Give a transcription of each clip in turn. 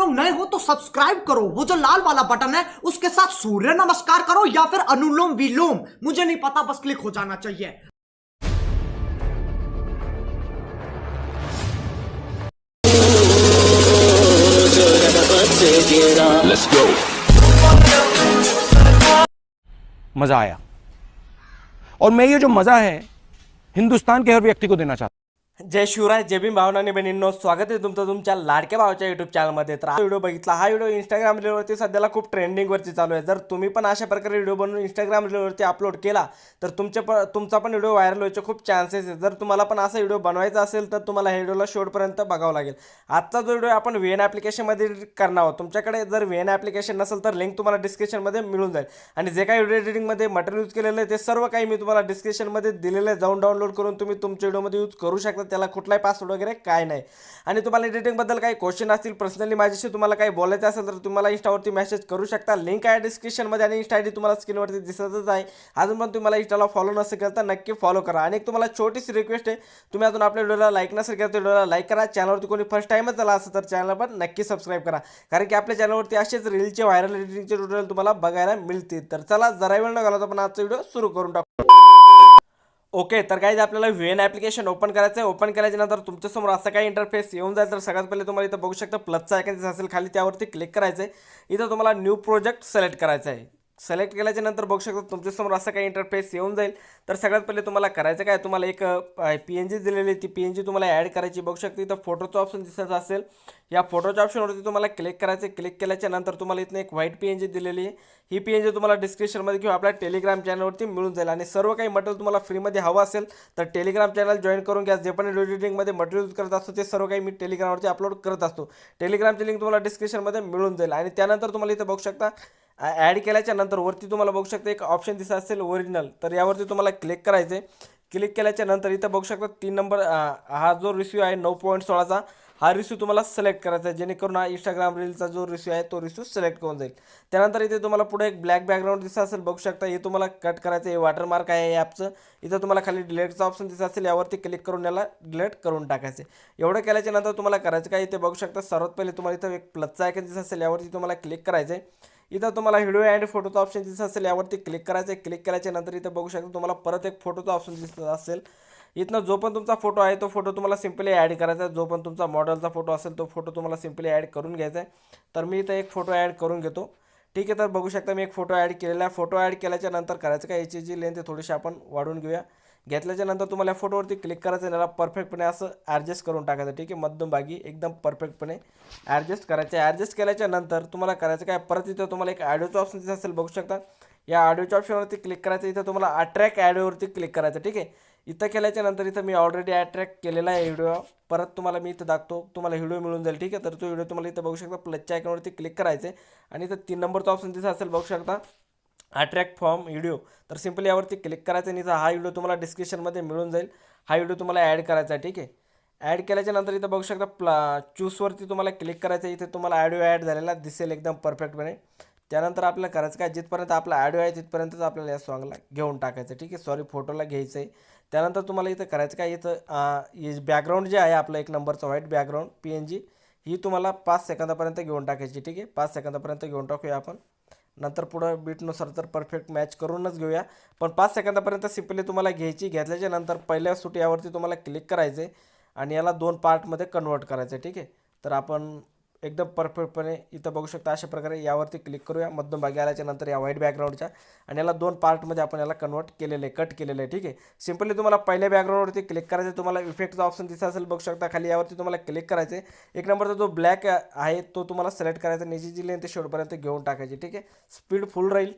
लोग नए हो तो सब्सक्राइब करो। वो जो लाल वाला बटन है, उसके साथ सूर्य नमस्कार करो या फिर अनुलोम विलोम। मुझे नहीं पता, बस क्लिक हो जाना चाहिए. मज़ा आया। और मैं ये जो मज़ा है, हिंदुस्तान के हर व्यक्ति को देना चाहता जय शिवराय जय भीम भावनाने बहिणींनो स्वागत आहे तुमचं तुमच्या लाडक्या भावाच्या युट्यूब चॅनलमध्ये तर हा व्हिडिओ बघितला हा व्हिडिओ इंस्टाग्राम रीलवरती सध्याला खूप ट्रेंडिंगवरती चालू आहे. जर तुम्ही पण अशा प्रकारे व्हिडिओ बनवून इंस्टाग्राम रीलवरती अपलोड केला तर तुमच्या पण तुमचा पण व्हिडिओ व्हायरल व्हायचे खूप चान्सेस आहे. जर तुम्हाला पण असा व्हिडिओ बनवायचा असेल तर तुम्हाला ह्या व्हिडिओला शेवटपर्यंत बघावं लागेल. आजचा जो व्हिडिओ आपण व्ही एन ॲप्लिकेशनमध्ये करणार आहोत. तुमच्याकडे जर व्ही एन ॲप्लिकेशन नसेल तर लिंक तुम्हाला डिस्क्रिप्शनमध्ये मिळून जाईल. आणि जे काही व्हिडिओ एडिटिंगमध्ये मटेरियल यूज केलेलं आहे ते सर्व काही मी तुम्हाला डिस्क्रिप्शनमध्ये दिलेलं आहे. जाऊन डाउनलोड करून तुम्ही तुमच्या व्हिडिओमध्ये यूज करू शकता. त्याला कुठलाही पासवर्ड वगैरे काय नाही. आणि तुम्हाला एडिटिंगबद्दल काही क्वेश्चन असतील पर्सनली माझ्याशी तुम्हाला काही बोलायचं असेल तर तुम्हाला इंस्टावरती मेसेज करू शकता. लिंक आहे डिस्क्रिप्शनमध्ये आणि इंस्टा आय डी तुम्हाला स्क्रीनवरती दिसतच आहे. अजून पण तुम्हाला इंस्टाला फॉलो नसेल केलं तर नक्की फॉलो करा. आणि एक तुम्हाला छोटीशी रिक्वेस्ट आहे. तुम्ही अजून आपल्या व्हिडिओला लाईक नसेल केलं तर व्हिडिओला लाईक करा. चॅनलवरती कोणी फर्स्ट टाईमच आला असेल तर चॅनल पण नक्की सबस्क्राईब करा. कारण की आपल्या चॅनलवरती असेच रीलचे व्हायरल एडिटिंगचे ट्युटोरियल तुम्हाला बघायला मिळतील. तर चला जरा वेळ न घालवता आपण आजचा व्हिडिओ सुरू करून टाकू. ओके तर काही आपल्याला व्ही एन ॲप्लिकेशन ओपन करायचं आहे ओपन केल्याच्यानंतर तुमच्यासमोर असं काही इंटरफेस येऊन जाईल. तर सगळ्यात पहिले तुम्हाला इथं बघू शकता प्लसचा आयकन असेल खाली त्यावरती क्लिक करायचं आहे इथं तुम्हाला न्यू प्रोजेक्ट सिलेक्ट करायचं आहे सिलेक्ट केल्याच्यानंतर बघू शकता तुमच्यासमोर असं काही इंटरफेस येऊन जाईल. तर सगळ्यात पहिले तुम्हाला करायचं काय? तुम्हाला एक पी एन जी दिलेली आहे. ती पी एन जी तुम्हाला ॲड करायची. बघू शकता इथं फोटोचं ऑप्शन दिसत असेल. या फोटोच्या ऑप्शनवरती तुम्हाला क्लिक करायचं क्लिक केल्याच्यानंतर तुम्हाला इथं एक व्हाईट पी एन जी दिलेली आहे. ही पी एन जी तुम्हाला डिस्क्रिप्शनमध्ये किंवा आपल्या टेलिग्राम चॅनलवरती मिळून जाईल. आणि सर्व काही मटेरियल तुम्हाला फ्रीमध्ये हवं असेल तर टेलिग्राम चॅनल जॉईन करून घ्या. जे पण एडिटिंगमध्ये मटेरियल यूज करत असतो ते सर्व काही मी टेलिग्रामवरती अपलोड करत असतो. टेलिग्रामची लिंक तुम्हाला डिस्क्रिप्शनमध्ये मिळून जाईल. आणि त्यानंतर तुम्हाला इथं बघू शकता ॲड केल्याच्यानंतर वरती तुम्हाला बघू शकता एक ऑप्शन दिसत असेल ओरिजिनल तर यावरती तुम्हाला क्लिक करायचं आहे क्लिक केल्याच्यानंतर इथं बघू शकता तीन नंबर हा जो रिस्यू आहे नऊ पॉईंट सोळाचा हा रिस्यू तुम्हाला सिलेक्ट करायचा आहे. जेणेकरून हा इंस्टाग्राम रीलचा जो रिस्यू आहे तो रिस्यू सिलेक्ट करून जाईल. त्यानंतर इथे तुम्हाला पुढे एक ब्लॅक बॅकग्राऊंड दिसत असेल. बघू शकता हे तुम्हाला कट करायचं आहे. वॉटरमार्क आहे या ॲपचं इथं तुम्हाला खाली डिलेटचा ऑप्शन दिसत असेल. यावरती क्लिक करून याला डिलेट करून टाकायचे एवढं केल्याच्यानंतर तुम्हाला करायचं काय? इथे बघू शकता सर्वात पहिले तुम्हाला इथं एक प्लसचा आयकन दिसत असेल. यावरती तुम्हाला क्लिक करायचं आहे इथं तुम्हाला व्हिडिओ अँड फोटोचा ऑप्शन दिसत असेल. यावरती क्लिक करायचं आहे क्लिक करायच्या नंतर इथं बघू शकता तुम्हाला परत एक फोटोचा ऑप्शन दिसत असेल. इथनं जो पण तुमचा फोटो आहे तो फोटो तुम्हाला सिम्पली ॲड करायचा आहे. जो पण तुमचा मॉडेलचा फोटो असेल तो फोटो तुम्हाला सिम्पली ॲड करून घ्यायचा आहे. तर मी इथं एक फोटो ॲड करून घेतो. ठीक आहे तर बघू शकता मी एक फोटो ॲड केलेला आहे. फोटो ॲड केल्याच्यानंतर करायचं काय? याची जी लेंथ आहे थोडीशी आपण वाढवून घेऊया. घेतल्याच्या नंतर तुम्हाला या फोटोवरती क्लिक करायचं आहे याला परफेक्टपणे असं ॲडजस्ट करून टाकायचं ठीक आहे? मध्यमभागी एकदम परफेक्टपणे ॲडजस्ट करायचं आहे. ॲडजस्ट केल्याच्यानंतर तुम्हाला करायचं काय? परत इथं तुम्हाला एक ॲडिओचं ऑप्शन दिसत असेल बघू शकता. या ऑडिओच्या ऑप्शनवरती क्लिक करायचं इथं तुम्हाला अट्रॅक ॲडिओवरती क्लिक करायचं ठीक आहे? इथं केल्याच्यानंतर इथं मी ऑलरेडी अट्रॅक्ट केलेला आहे व्हिडिओ परत तुम्हाला मी इथं दाखवतो तुम्हाला व्हिडिओ मिळून जाईल ठीक आहे? तर तो व्हिडिओ तुम्हाला इथं बघू शकता प्लसच्या आयकॉनवरती क्लिक करायचं आहे. आणि इथं तीन नंबरचा ऑप्शन दिसत असेल बघू शकता. Attract form video. तर सिम्पली यावरती क्लिक करायचं आणि इथं हा व्हिडिओ तुम्हाला डिस्क्रिप्शनमध्ये मिळून जाईल. हा व्हिडिओ तुम्हाला ॲड करायचा आहे ठीक आहे? ॲड केल्याच्यानंतर इथं बघू शकता प्ला चूसवरती तुम्हाला क्लिक करायचं आहे. इथे तुम्हाला ॲडिओ ॲड झालेला दिसेल एकदम परफेक्टपणे त्यानंतर आपल्याला करायचं काय जिथपर्यंत आपला ॲडिओ आहे तिथपर्यंतच आपल्याला या सॉंगला घेऊन टाकायचं ठीक आहे? सॉरी फोटोला घ्यायचं आहे त्यानंतर तुम्हाला इथं करायचं काय इथं बॅकग्राऊंड जे आहे आपलं एक नंबरचं white background P N G ही तुम्हाला पाच सेकंदापर्यंत घेऊन टाकायची ठीक आहे? पाच सेकंदापर्यंत घेऊन टाकूया आपण. नंतर पुढं बीटनुसार तर परफेक्ट मॅच करूनच घेऊया. पण पाच सेकंदापर्यंत सिम्पली तुम्हाला घ्यायची घेतल्याच्या नंतर पहिल्या सुट यावरती तुम्हाला क्लिक करायचे आणि याला दोन पार्टमध्ये कन्वर्ट करायचं आहे ठीक आहे? तर आपण एकदम परफेक्टपणे इथं बघू शकता अशा प्रकारे यावरती क्लिक करूया. मध्यभागी आल्याच्यानंतर या व्हाईट बॅकग्राऊंडच्या आणि याला दोन पार्टमध्ये आपण याला कन्वर्ट केलेलं आहे कट केलेलं आहे ठीक आहे? सिम्पली तुम्हाला पहिल्या बॅकग्राऊंडवरती क्लिक करायचं तुम्हाला इफेक्टचा ऑप्शन दिसत असेल बघू शकता. खाली यावरती तुम्हाला क्लिक करायचं आहे. एक नंबरचा जो ब्लॅक आहे तो तुम्हाला सिलेक्ट करायचा निजी जी ते शेवटपर्यंत घेऊन टाकायची ठीक आहे? स्पीड फुल राहील.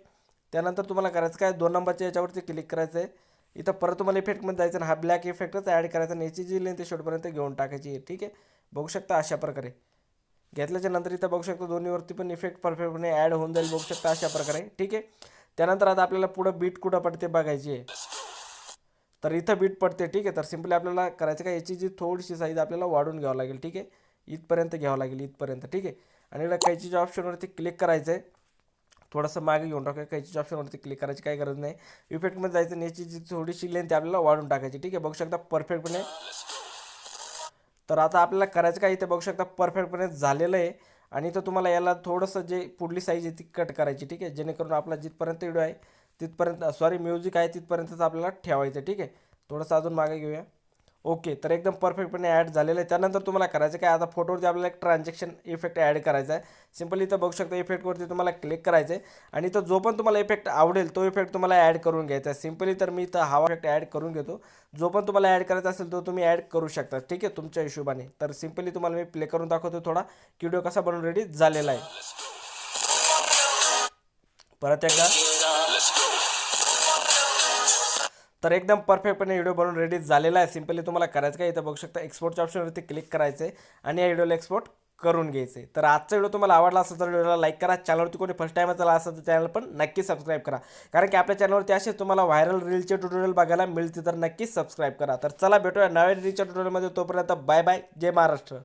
त्यानंतर तुम्हाला करायचं काय? दोन नंबरच्या याच्यावरती क्लिक करायचं आहे. इथं परत तुम्हाला इफेक्टमध्ये जायचं आणि हा ब्लॅक इफेक्टच ॲड करायचा आणि याची जी ते शेवटपर्यंत घेऊन टाकायची आहे ठीक आहे? बघू शकता अशा प्रकारे. घेतल्याच्या नंतर इथं बघू शकतो दोन्हीवरती पण इफेक्ट परफेक्टपणे ॲड होऊन जाईल बघू शकता अशा प्रकारे. ठीक आहे? त्यानंतर आता आपल्याला पुढं बीट कुठं पडते बघायची आहे. तर इथं बीट पडते ठीक आहे? तर सिम्पली आपल्याला करायचं काय? याची जी थोडीशी साईज आपल्याला वाढून घ्यावं लागेल ठीक आहे? इथपर्यंत घ्यावं लागेल इथपर्यंत ठीक आहे? आणि इकडे कैचीच्या ऑप्शनवरती क्लिक करायचं आहे थोडंसं मागे घेऊन टाकूया. कैचीच्या ऑप्शनवरती क्लिक करायची काही गरज नाही. इफेक्टमध्ये जायचं आणि याची जी थोडीशी लेंथ आपल्याला वाढून टाकायची ठीक आहे? बघू शकता परफेक्टपणे तर आता आपल्याला करायचं काय इथे बघू शकता परफेक्टपणे झालेलं आहे. आणि तर तुम्हाला याला थोडंसं जे पुढली साईज आहे ती कट करायची ठीक आहे? जेणेकरून आपला जिथपर्यंत व्हिडिओ आहे तिथपर्यंत सॉरी म्युझिक आहे तिथपर्यंतच आपल्याला ठेवायचं ठीक आहे? थोडंसं अजून मागे घेऊया. ओके तर एकदम परफेक्टपणे ॲड झालेलं आहे. त्यानंतर तुम्हाला करायचं काय? आता फोटोवरती आपल्याला एक ट्रान्झॅक्शन इफेक्ट ॲड करायचा आहे. सिम्पली इथं बघू शकता इफेक्टवरती तुम्हाला क्लिक करायचं आहे आणि इथं जो पण तुम्हाला इफेक्ट आवडेल तो इफेक्ट तुम्हाला ॲड करून घ्यायचा आहे. सिम्पली तर मी इथं हवा इफेक्ट ॲड करून घेतो. जो पण तुम्हाला ॲड करायचा असेल तो तुम्ही ॲड करू शकता. ठीक आहे? तुमच्या हिशोबाने. तर सिम्पली तुम्हाला मी प्ले करून दाखवतो थोडा. की व्हिडिओ कसा बनवून रेडी झालेला आहे. परत एकदा. तर एकदम परफेक्टपणे व्हिडिओ बनवून रेडी झालेला आहे. सिम्पली तुम्हाला करायचं काय इथं बघू शकता एक्सपोर्टच्या ऑप्शनवरती क्लिक करायचं आहे आणि या व्हिडिओला एक्सपोर्ट करून घ्यायचे तर आजचा व्हिडिओ तुम्हाला आवडला असेल तर व्हिडिओला लाईक करा. चॅनलवरती कोणी फर्स्ट टाइम आला असेल तर चॅनल पण नक्की सबस्क्राईब करा. कारण की आपल्या चॅनलवरती असे तुम्हाला व्हायरल रीलचे ट्युटोरियल बघायला मिळते तर नक्कीच सबस्क्राईब करा. तर चला भेटूया नव्या रीलच्या ट्युटोरियलमध्ये तोपर्यंत बाय बाय जय महाराष्ट्र.